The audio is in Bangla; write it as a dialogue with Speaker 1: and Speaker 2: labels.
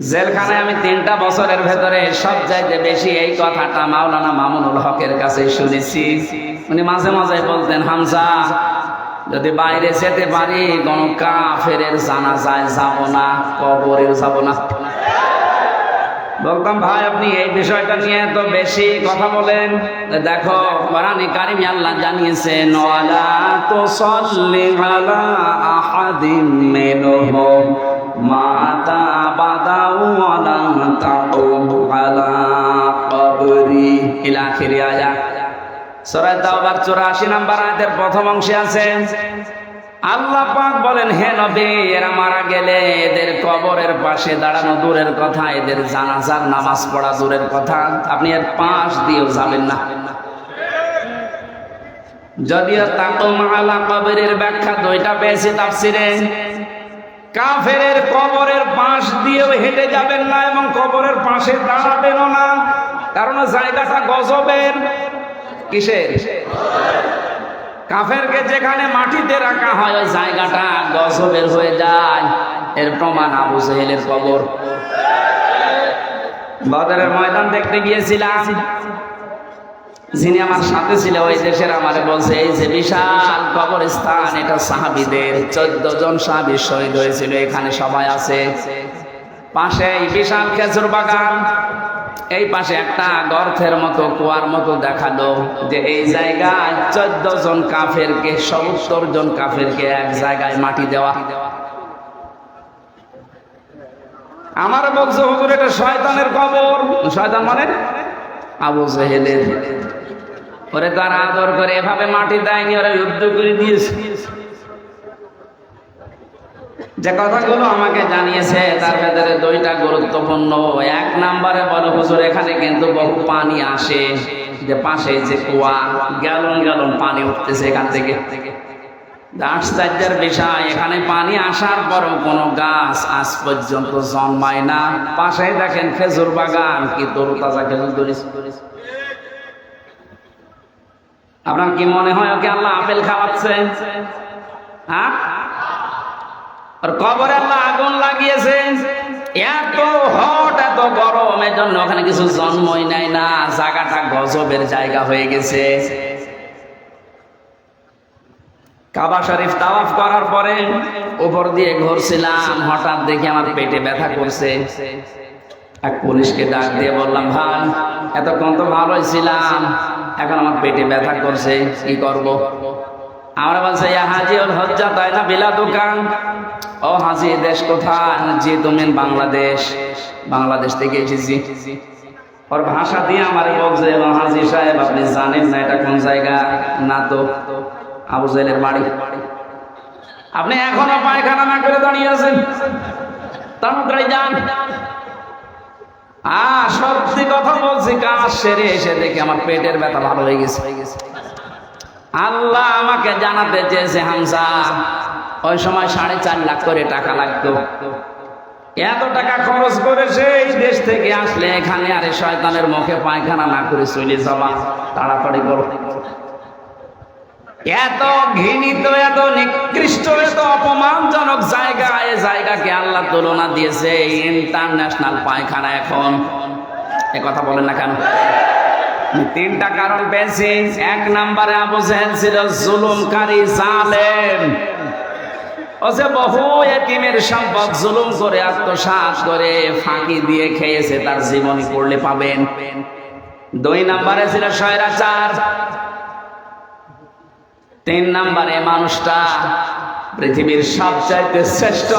Speaker 1: জেলখানায় আমি তিনটা বছরের ভেতরে সব চাইতে বেশি এই কথাটা মাওলানা মামুনুল হকের কাছে শুনেছি। উনি মাঝে মাঝে বলতেন, হামজা, যদি বাইরে যেতে পারি কোন কাফের জানাজায় যাব না কবরেও যাব না। বলতাম, ভাই, আপনি এই বিষয়টা নিয়ে তো বেশি কথা বলেন। দেখো, কোরআনে কারিমে আল্লাহ জানিয়েছেন, ওয়ালা তুসাল্লি আলা আহাদিম মিনহুম। মাতা বাদাউ ওয়ালা তাকুম আলা কবরি ইলা আখিরি আয়াত সূরা তাওবার 84 নম্বর প্রথম অংশে আছে আল্লাহ পাক বলেন, হে নবী, এরা মারা গেলে এদের কবরের পাশে দাঁড়ানো দূরের কথা, এদের জানাজার নামাজ পড়া দূরের কথা। আপনি এর পাশ দিয়েও যাবেন না। যদিও তাকুম আলা কবরের ব্যাখ্যা দুইটা পেয়েছি তাফসিরে। কাফেরের কবরের পাশ দিয়েও হেঁটে যাবেন না এবং কবরের পাশে দাঁড়াবেনও না। কারণ জায়গাটা গজবের। কিসের? কাফেরকে যেখানে মাটিতে রাখা হয়, ওই জায়গাটা গজবের হয়ে যায়। এর প্রমাণ আবু সেহেলের কবর। বদরের ময়দান দেখতে গিয়েছিলাম। যিনি আমার সাথে ছিল, ওই দেশের আমারে বলছে, এই যে বিশাল কবরস্থান, এটা সাহাবিদের চোদ্দ জন সাহাবি শহীদ হয়েছিল, এখানে সবাই আছে। পাশে এই বিশাল খেজুর বাগান, এই পাশে একটা গর্থের মতো, কুয়ার মতো দেখাল যে এই জায়গায় চোদ্দ জন কাফেরকে, সত্তর জন কাফেরকে এক জায়গায় মাটি দেওয়া। আমার বলছে হুজুর, এটা শয়তানের কবর। শয়তান মানে? আবু জেহেলের। ওরে তার আদর করে এভাবে মাটি দেয়নি, ওরা যুদ্ধ করে দিয়েছে। যে কথাগুলো আমাকে জানিয়েছে, তার ভেতরে দুইটা গুরুত্বপূর্ণ। এক নাম্বারে বলো, হুজুর, এখানে কিন্তু বহু পানি আসে। যে পাশে যে কুয়া, গ্যালন গ্যালন পানি উঠতেছে এখান থেকে। আশ্চর্যের বিষয়, এখানে পানি আসার পরও কোনো গাছ আজ পর্যন্ত জন্মায় না। পাশে দেখেন খেজুর বাগান, কি তরুতাজা খেজুর ধরিস আপনার কি মনে হয় ওকে আল্লাহ আপেল খাওয়াচ্ছে? হ্যাঁ? আর কবরে আল্লাহ আগুন লাগিয়েছে। এত হট, এত গরম এর জন্য ওখানে কিছু জন্মই নেয় না, জায়গাটা গজবের জায়গা হয়ে গেছে। কাবা শরীফ তাওয়াফ করার পরে উপর দিয়ে ঘুরছিলাম, হঠাৎ দেখি আমার পেটে ব্যথা করছে। এক পুলিশকে ডাক দিয়ে বললাম, ভাই, এতক্ষণ তো ভালোই ছিলাম, এখন আমার পেটে ব্যথা করছে, কি করব। আমরা বলছে হাজি ওর হজ্জা, তাই না বিলা দোকান? ও হাজি, দেশ কোথায়? জি তুমি বাংলাদেশ বাংলাদেশ থেকে এসেছি। ওর ভাষা দিয়ে আমার বলছে হাজি সাহেব, আপনি জানেন না এটা কোন জায়গা? না তো, আবু জাহেলের বাড়ি। আপনি এখনও পায়খানা না করে দাঁড়িয়ে আছেন? তাড়াতাড়ি যান। সত্যি কথা বলছি, কাজ সেরে এসে দেখি আমার পেটের ব্যথা ভালো হয়ে গেছে। আল্লাহ আমাকে জানাতে চেয়েছে হামসা ওই সময় সাড়ে চার লাখ করে টাকা লাগতো। এত টাকা খরচ করে সেই দেশ থেকে আসলে এখানে আরে শয়তানের মুখে পায়খানা না করে চলে যাবা তাড়াতাড়ি করো। এত ঘৃণিত, এত নিকৃষ্ট, এত জায়গাকে আল্লাহ তুলনা দিয়েছে ইন্টারন্যাশনাল পায়খানা এখন। এ কথা বলেন না কেন? তিনটা কারণ পেয়েছি এক নম্বরে আবু জাহেল ছিল জুলুমকারী জালেম। বহু এতিমের সম্পদ জুলুম করে করে, ফাঁকি দিয়ে খেয়েছে, তার জীবনী পড়লে পাবেন। দুই নম্বরে ছিল তিন নম্বরে মানুষটা পৃথিবীর সবচাইতে শ্রেষ্ঠ